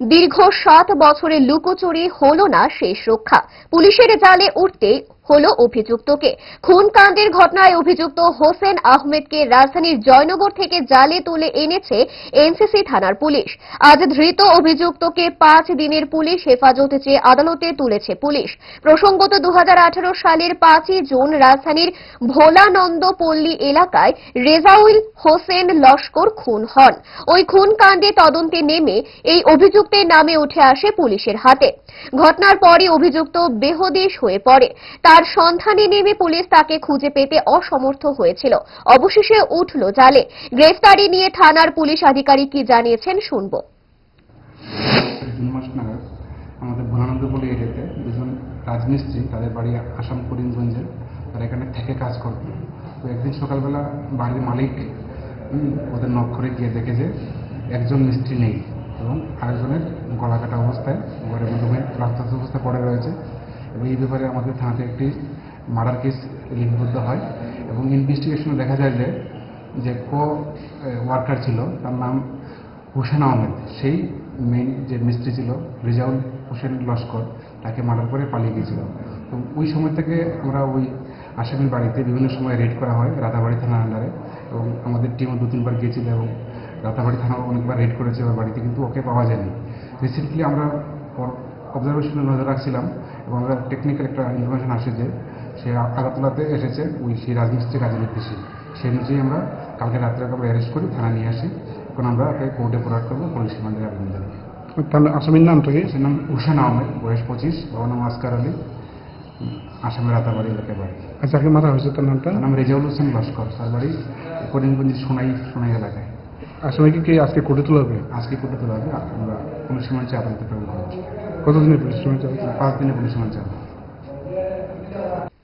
দীর্ঘ সাত বছরের লুকোচুরি হল না শেষ রক্ষা। পুলিশের জালে উঠতে হলো অভিযুক্তকে। খুনকাণ্ডের ঘটনায় অভিযুক্ত হোসেন আহমেদকে রাজধানীর জয়নগর থেকে জালে তুলে এনেছে এনসিসি থানার পুলিশ। আজ ধৃত অভিযুক্তকে পাঁচ দিনের পুলিশ হেফাজতে চেয়ে আদালতে তুলেছে পুলিশ। প্রসঙ্গত দু সালের পাঁচই জুন রাজধানীর ভোলানন্দ পল্লী এলাকায় রেজাউল হোসেন লস্কর খুন হন। ওই খুন কাণ্ডে তদন্তে নেমে এই অভিযুক্তের নামে উঠে আসে পুলিশের হাতে। ঘটনার পরই অভিযুক্ত বেহদেশ হয়ে পড়ে। তার সন্ধানে নেমে পুলিশ তাকে খুঁজে পেতে অসমর্থ হয়েছিল। অবশেষে উঠল জালে। গ্রেফতারি নিয়ে থানার পুলিশ আধিকারিক কি জানিয়েছেন শুনব। আমাদের এরিয়াতে দুজন রাজমিস্ত্রি তাদের বাড়ি আসাম করিমগঞ্জে তারা এখানে থেকে কাজ করতো। তো একদিন সকালবেলা বাড়ির মালিক ওদের নক করে গিয়ে দেখে যে একজন মিস্ত্রি নেই এবং আরেকজনের গলা কাটা অবস্থায় ঘরের মধ্যে রাস্তাস্থ অবস্থায় পড়ে রয়েছে। এবং এই ব্যাপারে আমাদের থানাতে একটি মার্ডার কেস লিপিবদ্ধ হয় এবং ইনভেস্টিগেশনে দেখা যায় যে যে কো ওয়ার্কার ছিল, তার নাম হুসেন আহমেদ। সেই মেইন যে মিস্ত্রি ছিল, রেজাউল হোসেন লস্কর, তাকে মার্ডার করে পালিয়ে গিয়েছিল। তো ওই সময় থেকে আমরা ওই আসামির বাড়িতে বিভিন্ন সময় রেড করা হয় রাতাবাড়ি থানার আন্ডারে এবং আমাদের টিমও দু, তিনবার গিয়েছিল এবং রাতাবাড়ি থানাও অনেকবার রেড করেছে ওর বাড়িতে, কিন্তু ওকে পাওয়া যায়নি। রিসেন্টলি আমরা অবজারভেশনে নজর রাখছিলাম এবং আমরা টেকনিক্যাল একটা ইনফরমেশন আসে যে সে আগরতলাতে এসেছে ওই সেই রাজমিস্ত্রি কাজের উদ্দেশ্যে সেই অনুযায়ী আমরা কালকে রাত্রে আমরা অ্যারেস্ট করি থানা নিয়ে আসি। এখন আমরা তাকে কোর্টে ফরওয়ার্ড করব পুলিশ রিমান্ডের আবেদন জানাব। তাহলে আসামির নাম কি? সে নাম হুসেন আহমেদ বয়স পঁচিশ বাবার নাম আসকার আলী। আসামের রাতাবাড়ি এলাকায় বাড়ি। যাকে মারা হয়েছে তার নামটা? নাম রেজাউল হোসেন লস্কর তার বাড়ি করিমগঞ্জের সোনাই সোনাই এলাকায়। আসামিকে কি আজকে কোর্টে তোলা হবে? আজকে কোর্টে তোলা হবে আমরা পুলিশ রিমান্ড আদালতে প্রেরণ করব। কতদিনের পুলিশ রিমান্ড চালাচ্ছে? পাঁচ দিনে পুলিশ রিমান্ড চাবো